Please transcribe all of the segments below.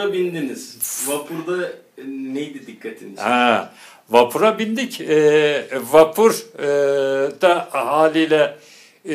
vapura bindiniz. Vapurda e, neydi dikkatiniz? Ha, vapura bindik. E, vapur e, da haliyle e,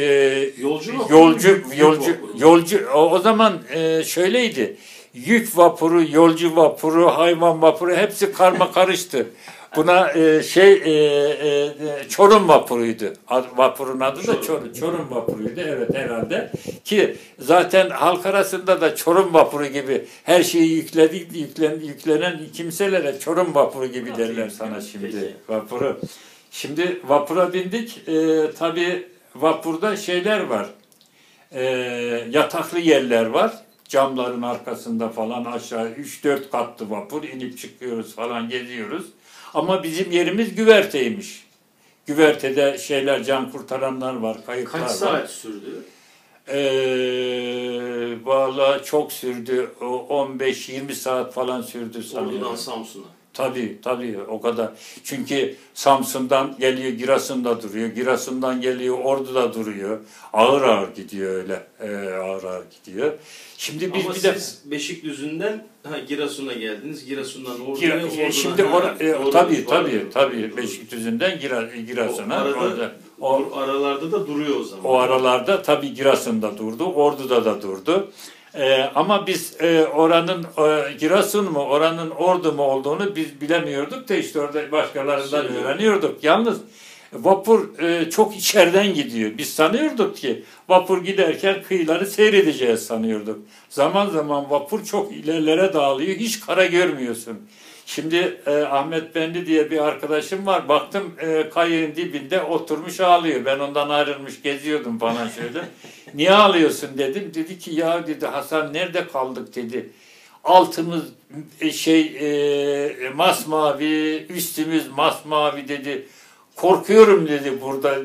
Yolcu vapuru, yolcu yük- yük yolcu vapuru. yolcu o, o zaman e, şöyleydi. Yük vapuru, yolcu vapuru, hayvan vapuru hepsi karma karıştı. Buna e, şey e, e, e, Çorum vapuruydu. Vapurun adı da Çorum, Çorum vapuruydu evet herhalde. Ki zaten halk arasında da Çorum vapuru gibi her şeyi yükledik yüklen, yüklenen kimselere Çorum vapuru gibi derler sana şimdi vapuru. Şimdi vapura bindik. E, tabii vapurda şeyler var. E, yataklı yerler var. Camların arkasında falan aşağı 3-4 katlı vapur inip çıkıyoruz falan geziyoruz. Ama bizim yerimiz güverteymiş. Güvertede şeyler can kurtaranlar var, kayıklar Kaç var. saat sürdü? Ee, Valla çok sürdü. O 15-20 saat falan sürdü sanıyorum. Ordu'dan Samsun'a. Tabii tabii o kadar. Çünkü Samsun'dan geliyor Giresun'da duruyor. Giresun'dan geliyor Ordu'da duruyor. Ağır ağır gidiyor öyle. Ee, ağır ağır gidiyor. Şimdi biz Ama bir de siz Beşikdüzü'nden ha, Giresun'a geldiniz. Giresun'dan Ordu'ya, Gire- Ordu'dan... şimdi Ha, ora, e, doğru, tabii tabii doğru, tabii. Beşikdüzü'nden Giresun'a arada, orada o aralarda da duruyor o zaman. o aralarda tabii Giresun'da durdu, Ordu'da da durdu. Ee, ama biz e, oranın e, Giresun mu, oranın Ordu mu olduğunu biz bilemiyorduk da işte orada başkalarından Söylüyor. öğreniyorduk. Yalnız vapur e, çok içeriden gidiyor. Biz sanıyorduk ki vapur giderken kıyıları seyredeceğiz sanıyorduk. Zaman zaman vapur çok ilerlere dağılıyor, hiç kara görmüyorsun. Şimdi e, Ahmet Bendi diye bir arkadaşım var. Baktım e, kayığın dibinde oturmuş ağlıyor. Ben ondan ayrılmış geziyordum falan şöyle. Niye ağlıyorsun dedim. Dedi ki ya dedi Hasan nerede kaldık dedi. Altımız e, şey e, masmavi, üstümüz masmavi dedi. Korkuyorum dedi burada.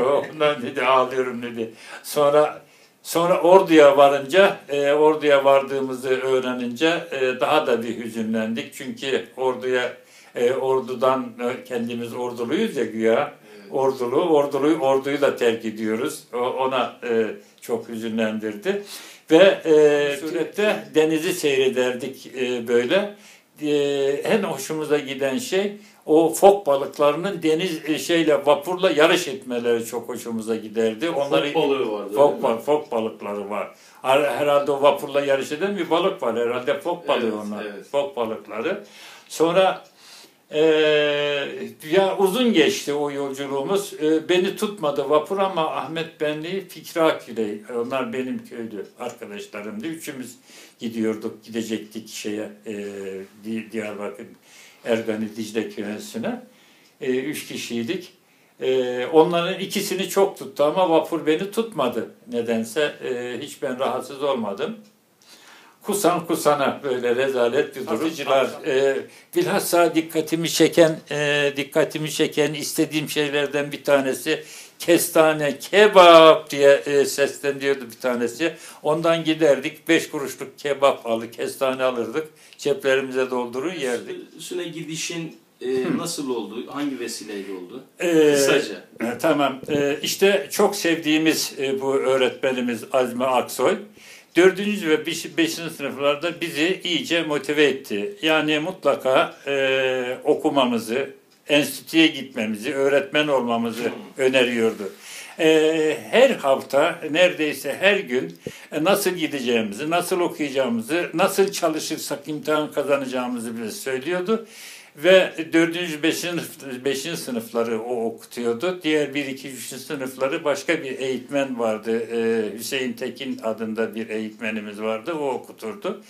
Ondan dedi ağlıyorum dedi. Sonra Sonra Ordu'ya varınca, e, Ordu'ya vardığımızı öğrenince e, daha da bir hüzünlendik. Çünkü Ordu'ya, e, Ordu'dan e, kendimiz Orduluyuz ya güya. Ordulu, Orduluyu, Ordu'yu da terk ediyoruz. O, ona e, çok hüzünlendirdi. Ve e, surette denizi seyrederdik e, böyle. E, en hoşumuza giden şey o fok balıklarının deniz e, şeyle vapurla yarış etmeleri çok hoşumuza giderdi. Onları Fok balığı vardı. Fok, bal- fok balıkları var. Her- Herhalde o vapurla yarış eden bir balık var. Herhalde fok balığı Evet, onlar. evet. Fok balıkları. Sonra eee, ya uzun geçti o yolculuğumuz. Eee, beni tutmadı vapur ama Ahmet Benli, Fikri Aküley. Onlar benim köylü arkadaşlarımdı. Üçümüz gidiyorduk, gidecektik şeye Di- Diyarbakır Ergani Dicle Köyü'ne. Eee, üç kişiydik. Ee, onların ikisini çok tuttu ama vapur beni tutmadı nedense. Ee, hiç ben rahatsız olmadım. Kusan kusana böyle rezalet bir durucular. E, bilhassa dikkatimi çeken, e, dikkatimi çeken istediğim şeylerden bir tanesi kestane kebap diye e, sesleniyordu bir tanesi. Ondan giderdik beş kuruşluk kebap alır, kestane alırdık. Ceplerimize doldurur yerdik. Üstüne gidişin e, nasıl oldu? Hangi vesileyle oldu? Ee, Kısaca. E, Tamam. E, işte çok sevdiğimiz e, bu öğretmenimiz Azmi Aksoy. Dördüncü ve beş, beşinci sınıflarda bizi iyice motive etti. Yani mutlaka e, okumamızı, enstitüye gitmemizi, öğretmen olmamızı öneriyordu. E, her hafta neredeyse her gün e, nasıl gideceğimizi, nasıl okuyacağımızı, nasıl çalışırsak imtihan kazanacağımızı bize söylüyordu. Ve 4. 5. sınıf- beşinci sınıfları o okutuyordu. Diğer 1 2 3. sınıfları başka bir eğitmen vardı. Ee, Hüseyin Tekin adında bir eğitmenimiz vardı. O okuturdu.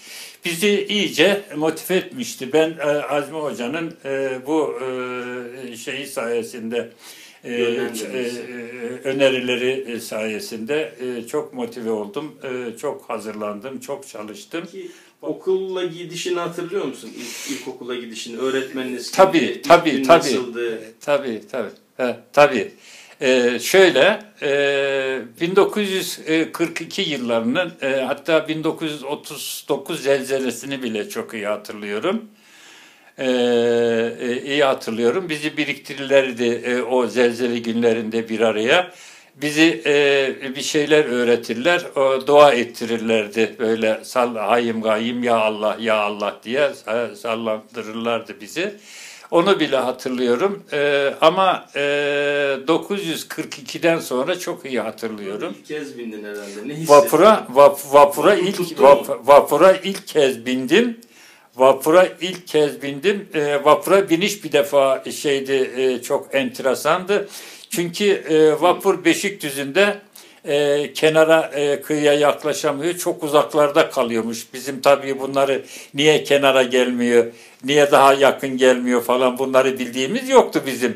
Bizi iyice motive etmişti. Ben e, Azmi Hoca'nın e, bu e, şeyi sayesinde e, Yönlendirmesi. e, önerileri sayesinde e, çok motive oldum. E, çok hazırlandım, çok çalıştım. Peki okulla gidişini hatırlıyor musun? İlk, ilkokula gidişini, öğretmeniniz kimdi? Tabii, tabii, tabii. Nasıldı? Tabii, tabii. He, tabii. Ee, şöyle, e, 1942 yıllarının, e, hatta 1939 zelzelesini bile çok iyi hatırlıyorum. Ee, e, iyi hatırlıyorum. Bizi biriktirirlerdi e, o zelzele günlerinde bir araya. Bizi e, bir şeyler öğretirler, o, dua ettirirlerdi. Böyle sal, hayım gayim ya Allah ya Allah diye sallandırırlardı bizi. Onu bile hatırlıyorum. E, ama e, 942'den sonra çok iyi hatırlıyorum. İlk kez bindin herhalde. Ne hissettin? Vapura vap, vapura Vapur ilk vap, vapura ilk kez bindim. Vapura ilk kez bindim. E, vapura biniş bir defa şeydi e, çok enteresandı. Çünkü e, vapur Beşikdüzü'nde e, kenara e, kıyıya yaklaşamıyor. Çok uzaklarda kalıyormuş. Bizim tabii bunları niye kenara gelmiyor, niye daha yakın gelmiyor falan bunları bildiğimiz yoktu bizim.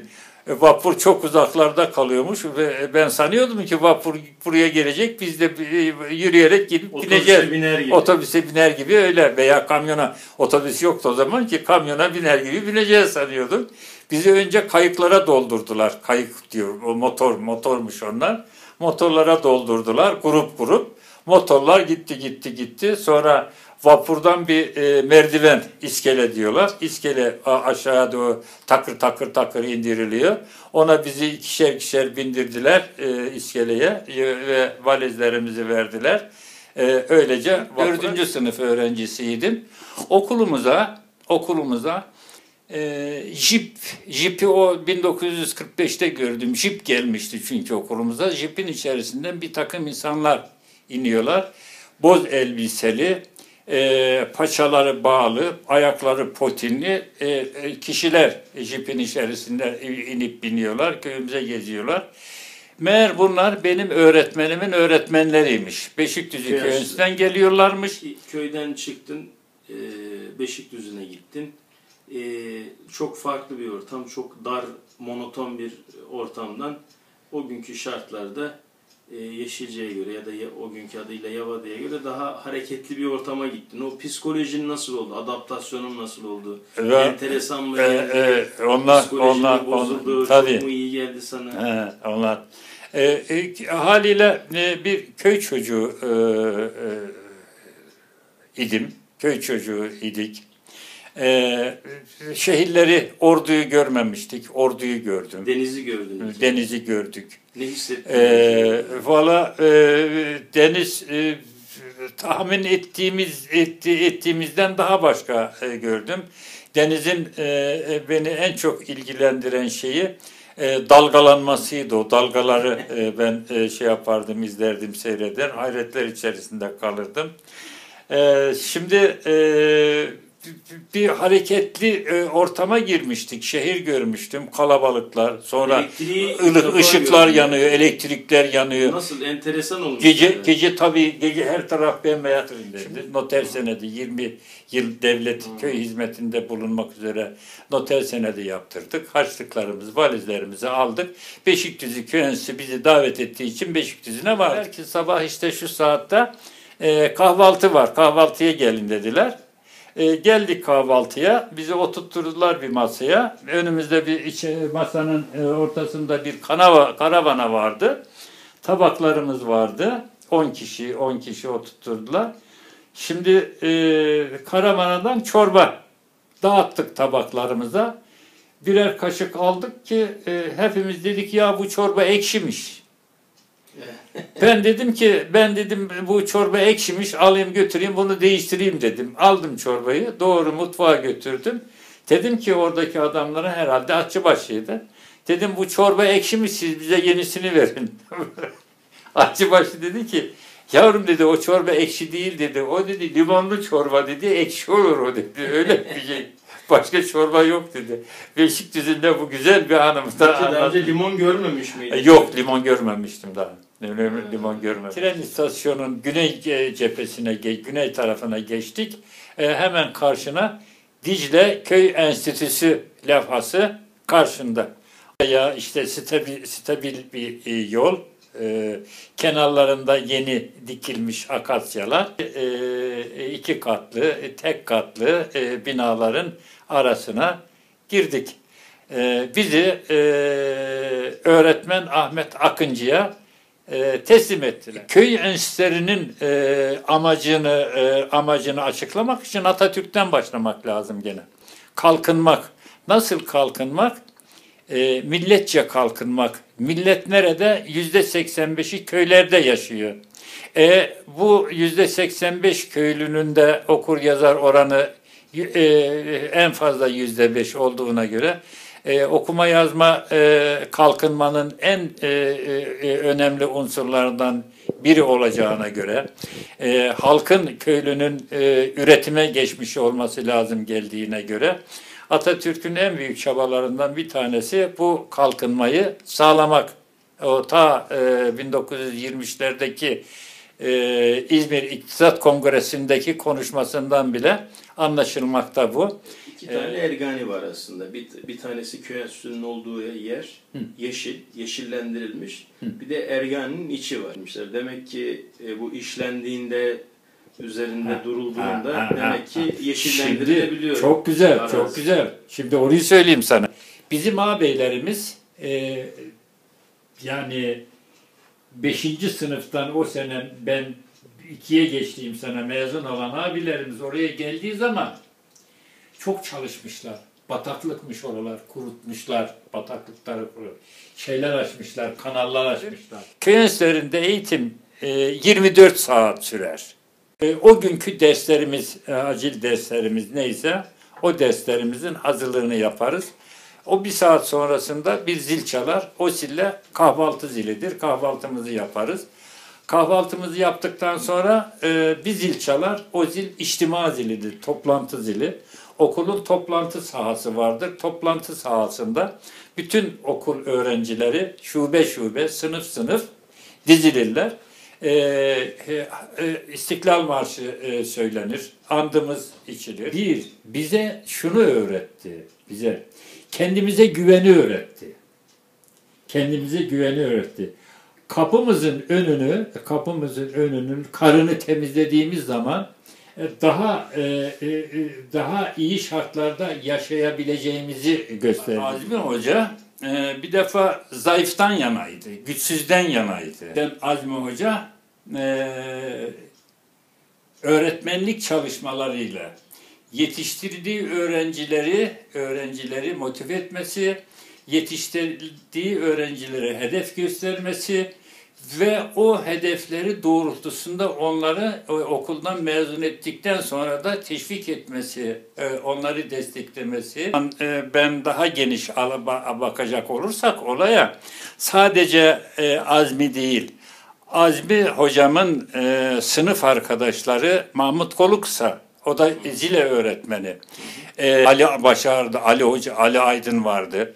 E, Vapur çok uzaklarda kalıyormuş ve ben sanıyordum ki vapur buraya gelecek biz de e, yürüyerek gidip Otobüse bineceğiz. biner gibi. Otobüse biner gibi öyle veya kamyona otobüs yoktu o zaman ki kamyona biner gibi bineceğiz sanıyorduk. Bizi önce kayıklara doldurdular. Kayık diyor o motor motormuş onlar. Motorlara doldurdular grup grup. Motorlar gitti gitti gitti. Sonra vapurdan bir e, merdiven iskele diyorlar. İskele a- aşağı doğru takır takır takır indiriliyor. Ona bizi ikişer ikişer bindirdiler e, iskeleye e, ve valizlerimizi verdiler. E, öylece dördüncü sınıf öğrencisiydim. Okulumuza okulumuza e, jip, jipi o 1945'te gördüm. Jip gelmişti çünkü okulumuza. Jipin içerisinden bir takım insanlar iniyorlar. Boz elbiseli, e, paçaları bağlı, ayakları potinli e, e, kişiler jipin içerisinde inip biniyorlar, köyümüze geziyorlar. Meğer bunlar benim öğretmenimin öğretmenleriymiş. Beşikdüzü Köy köyünden geliyorlarmış. Köyden çıktın, e, Beşikdüzü'ne gittin. E, çok farklı bir ortam, çok dar, monoton bir ortamdan o günkü şartlarda e, Yeşilce'ye göre ya da o günkü adıyla Yavada'ya göre daha hareketli bir ortama gittin. O psikolojin nasıl oldu? Adaptasyonun nasıl oldu? Ve- Enteresan mı? E, geldi? e, onlar, Psikolojin onlar, bozuldu? onlar, tabii. Çok mu iyi geldi sana? He, onlar. E, e, haliyle e, bir köy çocuğu e, e, idim. Köy çocuğu idik. E, şehirleri, orduyu görmemiştik. Orduyu gördüm. Denizi gördün. Denizi gördük. Ne hissettin? E, Valla e, deniz e, tahmin ettiğimiz etti, ettiğimizden daha başka e, gördüm. Denizin e, e, beni en çok ilgilendiren şeyi e, dalgalanmasıydı. O dalgaları e, ben e, şey yapardım, izlerdim, seyreder, hayretler içerisinde kalırdım. E, şimdi e, bir hareketli e, ortama girmiştik. Şehir görmüştüm, kalabalıklar. Sonra Elektriği ılık ışıklar gördüm. yanıyor, elektrikler yanıyor. Nasıl enteresan olmuş. Gece yani. gece tabii gece her taraf bembeyaz. Şimdi noter senedi 20 yıl devlet köy hizmetinde bulunmak üzere noter senedi yaptırdık. Harçlıklarımızı, valizlerimizi aldık. Beşikdüzü köyüncüsü bizi davet ettiği için Beşikdüzü'ne var. Belki sabah işte şu saatte e, kahvaltı var. Kahvaltıya gelin dediler. E, geldik kahvaltıya. Bizi oturtturdular bir masaya. Önümüzde bir içe, masanın e, ortasında bir kanava, karavana vardı. Tabaklarımız vardı. 10 kişi, 10 kişi oturtturdular. Şimdi e, karavanadan çorba dağıttık tabaklarımıza. Birer kaşık aldık ki e, hepimiz dedik ya bu çorba ekşimiş. Ben dedim ki ben dedim bu çorba ekşimiş alayım götüreyim bunu değiştireyim dedim. Aldım çorbayı doğru mutfağa götürdüm. Dedim ki oradaki adamlara herhalde Akçıbaşı'ydı. Dedim bu çorba ekşimiş siz bize yenisini verin. Akçıbaşı dedi ki yavrum dedi o çorba ekşi değil dedi. O dedi limonlu çorba dedi ekşi olur o dedi. Öyle bir şey. Başka çorba yok dedi. Beşikdüzü'nde bu güzel bir anımı da Peki daha anlattı. önce limon görmemiş miydin? E, Yok limon görmemiştim daha. Bir limon görmedim. Tren istasyonun güney e, cephesine, güney tarafına geçtik. E, hemen karşına Dicle Köy Enstitüsü levhası karşında. Ya işte stabil, stabil bir yol. E, kenarlarında yeni dikilmiş akasyalar. E, iki katlı, tek katlı e, binaların arasına girdik. E, bizi e, öğretmen Ahmet Akıncı'ya e, teslim ettiler. Köy enstitülerinin e, amacını e, amacını açıklamak için Atatürk'ten başlamak lazım gene. Kalkınmak. Nasıl kalkınmak? e, milletçe kalkınmak. Millet nerede? Yüzde 85'i köylerde yaşıyor. E, bu yüzde 85 köylünün de okur yazar oranı e, en fazla yüzde 5 olduğuna göre e, okuma yazma e, kalkınmanın en e, e, önemli unsurlarından biri olacağına göre e, halkın köylünün e, üretime geçmiş olması lazım geldiğine göre Atatürk'ün en büyük çabalarından bir tanesi bu kalkınmayı sağlamak. O ta e, 1920'lerdeki e, İzmir İktisat Kongresi'ndeki konuşmasından bile anlaşılmakta bu. İki tane ergani var aslında. Bir, bir tanesi köy enstitüsünün olduğu yer yeşil, yeşillendirilmiş. Bir de erganinin içi varmışlar. Demek ki e, bu işlendiğinde üzerinde Ha, durulduğunda ha, ha, demek ha, ki yeşillendirilebiliyor. Şimdi çok güzel, Arazi. çok güzel. Şimdi orayı söyleyeyim sana. Bizim ağabeylerimiz e, yani 5. sınıftan o sene ben ikiye geçtiğim sene mezun olan abilerimiz oraya geldiği zaman çok çalışmışlar. Bataklıkmış oralar, kurutmuşlar, bataklıkları. Şeyler açmışlar, kanallar açmışlar. Köy eğitim e, 24 saat sürer. E, o günkü derslerimiz, e, acil derslerimiz neyse o derslerimizin hazırlığını yaparız. O bir saat sonrasında bir zil çalar. O zille kahvaltı zilidir. Kahvaltımızı yaparız. Kahvaltımızı yaptıktan sonra e, bir zil çalar. O zil içtima zilidir, toplantı zili. Okulun toplantı sahası vardır. Toplantı sahasında bütün okul öğrencileri şube şube, sınıf sınıf dizilirler. E, e, İstiklal Marşı e, söylenir. Andımız içilir. Bir, bize şunu öğretti. Bize kendimize güveni öğretti. Kendimize güveni öğretti. Kapımızın önünü, kapımızın önünün karını temizlediğimiz zaman e, daha e, e, e, daha iyi şartlarda yaşayabileceğimizi gösterdi. Azmi Hoca e, bir defa zayıftan yanaydı, güçsüzden yanaydı. Ben Azmi Hoca e, öğretmenlik çalışmalarıyla yetiştirdiği öğrencileri öğrencileri motive etmesi, yetiştirdiği öğrencilere hedef göstermesi ve o hedefleri doğrultusunda onları o- okuldan mezun ettikten sonra da teşvik etmesi, e, onları desteklemesi. E, Ben daha geniş bakacak olursak olaya sadece e, Azmi değil, Azmi hocamın e, sınıf arkadaşları Mahmut Koluksa, o da zile öğretmeni. E, Ali Başar'dı, Ali Hoca, Ali Aydın vardı.